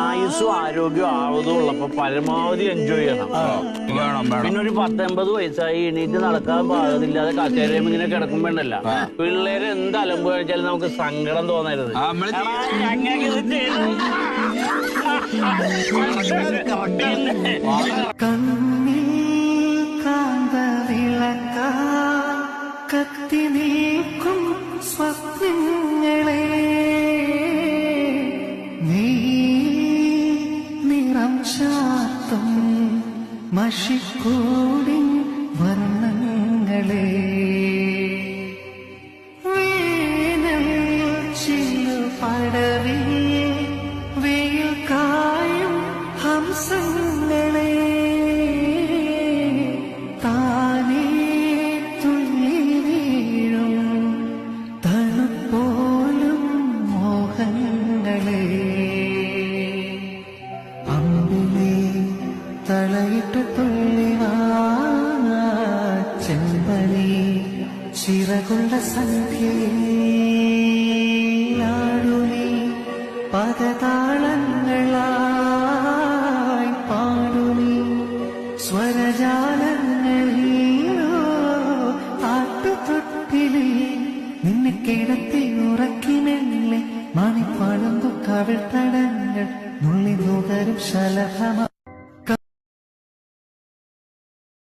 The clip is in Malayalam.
ആയുസ്സും ആരോഗ്യവും ആവതും ഉള്ളപ്പോ പരമാവധി എൻജോയ് ചെയ്യണം. വേണം വേണം. പിന്നെ ഒരു പത്തൊമ്പത് വയസ്സായി എണീറ്റ് നടക്കാൻ പാകത്തില്ലാതെ കസേരയും ഇങ്ങനെ കിടക്കുമ്പോണ്ടല്ല പിള്ളേര് എന്ത് അലമ്പ് കഴിച്ചാലും നമുക്ക് സങ്കടം തോന്നരുത്. ആ, നമ്മൾ എടാ, ഞങ്ങൾക്ക് ഇത് ചെയ്യണം. കണ്ണിൽ കാന്ത വിളക്ക കത്തി നീക്കും സ്വപ്നങ്ങളെ നിറം ചാർത്തും മഷിക്കൂടിൻ വർണങ്ങളെ. വേനൽ ചില്ലു പടവിൽ വെയിൽ കായും ഹംസങ്ങളെ. താനേ തുള്ളി വീഴും തണുപ്പോലും മോഹങ്ങളെ. ചെമ്പനി ചിറകുള്ള സന്ധ്യയാടുനി പദതാളങ്ങളായി പാടുനി സ്വരജാലങ്ങളിലോ ആട്ടുതൊട്ടിലിൽ നിന്നെ കിടത്തി ഉറക്കി മെല്ലെ മണിപ്പാടും കവിൾ തടങ്ങൾ നുള്ളി നുകരും ശലഭമ